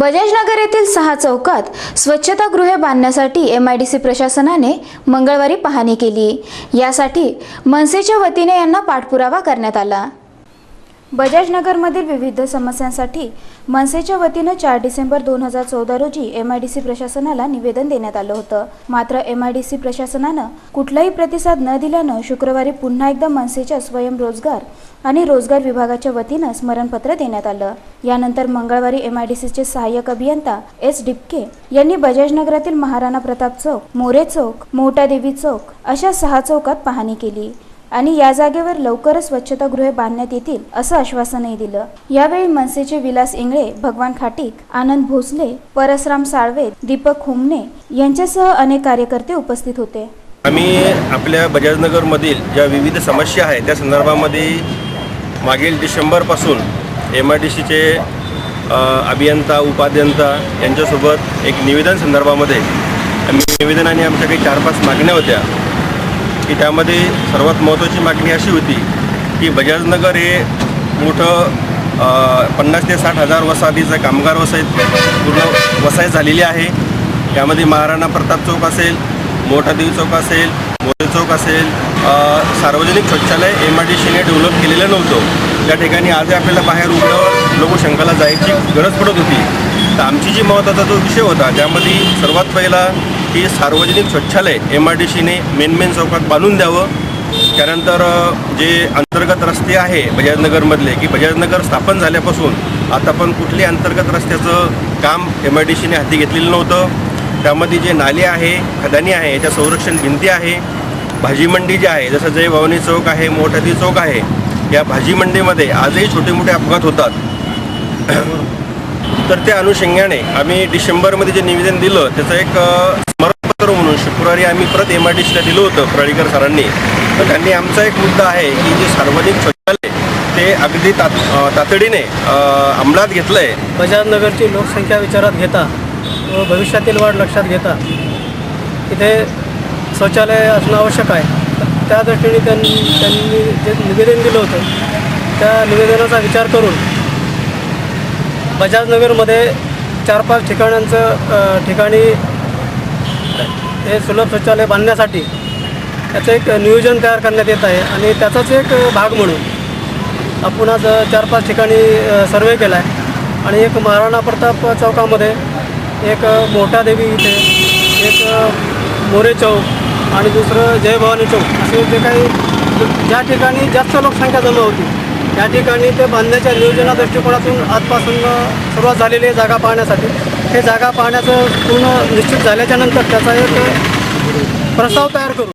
बजाजनगर येथील सहा चौकात स्वच्छतागृहे बांधण्यासाठी एम आय डी सी प्रशासनाने मंगळवारी पाहणी केली. यासाठी मनसेच्या वतीने यांना पाठपुरावा करण्यात आला. बजाजनगरमधील विविध समस्यांसाठी मनसेच्या वतीनं चार डिसेंबर दोन हजार चौदा रोजी एम आय डी सी प्रशासनाला निवेदन देण्यात आलं होतं. मात्र एम आय डी सी प्रशासनानं कुठलाही प्रतिसाद न दिल्यानं शुक्रवारी पुन्हा एकदा मनसेच्या स्वयंरोजगार आणि रोजगार विभागाच्या वतीनं स्मरणपत्र देण्यात आलं. यानंतर मंगळवारी एम आय डी सीचे सहाय्यक अभियंता एस डिपके यांनी बजाजनगरातील महाराणा प्रताप चौक मोरे चौक मोठादेवी चौक अशा सहा चौकात पाहणी केली. आणि या जागेवर लवकरच स्वच्छतागृहे बांधण्यात येतील असं आश्वासनही दिलं. यावेळी मनसेचे विलास इंगळे भगवान खाटीक आनंद भोसले परसराम साळवे दीपक हुमने यांच्यासह अनेक कार्यकर्ते उपस्थित होते. आम्ही आपल्या बजाजनगरमधील ज्या विविध समस्या आहेत त्या संदर्भामध्ये मागील डिसेंबरपासून एम आय डी सीचे अभियंता उपाध्यंता यांच्यासोबत एक निवेदन संदर्भामध्ये आम्ही निवेदनाने आमच्या काही चार पाच मागण्या होत्या. की त्यामध्ये सर्वात महत्त्वाची मागणी अशी होती की बजाजनगर हे मोठं पन्नास ते साठ हजार वसाहतीचं कामगार वसाहत पूर्ण वसाहत झालेली आहे. त्यामध्ये महाराणा प्रताप चौक असेल मोठादेवी चौक असेल मोरे चौक असेल सार्वजनिक शौचालय एम आय डी सीने डेव्हलप केलेलं नव्हतं. त्या ठिकाणी आजही आपल्याला बाहेर उघड्यावर लोकशंकाला जायची गरज पडत होती. तर आमची जी महत्त्वाचा जो विषय होता त्यामध्ये सर्वात पहिला की सार्वजनिक शौचालय एम आय डी सीने मेन मेन चौकात बांधून द्यावं. त्यानंतर जे अंतर्गत रस्ते आहे बजाजनगरमधले की बजाजनगर स्थापन झाल्यापासून आता पण कुठल्याही अंतर्गत रस्त्याचं काम एम आय डी सीने हाती घेतलेलं नव्हतं. त्यामध्ये जे नाले आहे खदानी आहे याच्या संरक्षण भिंती आहे. भाजी मंडी जी आहे जसं जय भवानी चौक आहे मोठादी चौक आहे या भाजी मंडीमध्ये आजही छोटे मोठे अपघात होतात. तर त्या अनुषंगाने आम्ही डिसेंबरमध्ये जे निवेदन दिलं त्याचं एक करू म्हणून शुक्रवारी आम्ही परत एम आय डी सीला दिलं होतं प्रळीकर सरांनी. तर त्यांनी आमचा एक मुद्दा आहे की जे सार्वजनिक शौचालय ते अगदी तात तातडीने अंमलात घेतलं आहे बजाजनगरची लोकसंख्या विचारात घेता व भविष्यातील वाढ लक्षात घेता इथे शौचालय असणं आवश्यक आहे. त्या दृष्टीने त्यांनी त्यांनी जे निवेदन दिलं होतं त्या निवेदनाचा विचार करून बजाजनगरमध्ये चार पाच ठिकाणांचं ठिकाणी हे सुलभ शौचालय बांधण्यासाठी त्याचं एक नियोजन तयार करण्यात येत आहे आणि त्याचाच एक भाग म्हणून आपण आज चार पाच ठिकाणी सर्वे केला आहे आणि एक महाराणा प्रताप चौकामध्ये एक मोठा देवी इथे एक मोरे चौक आणि दुसरं जय भवानी चौक असे जे काही ज्या ठिकाणी जास्त लोकसंख्या जमा होती त्या ठिकाणी ते बांधण्याच्या नियोजना दृष्टिकोनातून आजपासून सुरुवात झालेली आहे जागा पाहण्यासाठी. हे जागा पाहण्याचं पूर्ण निश्चित झाल्याच्यानंतर त्याचा एक प्रस्ताव तयार करू.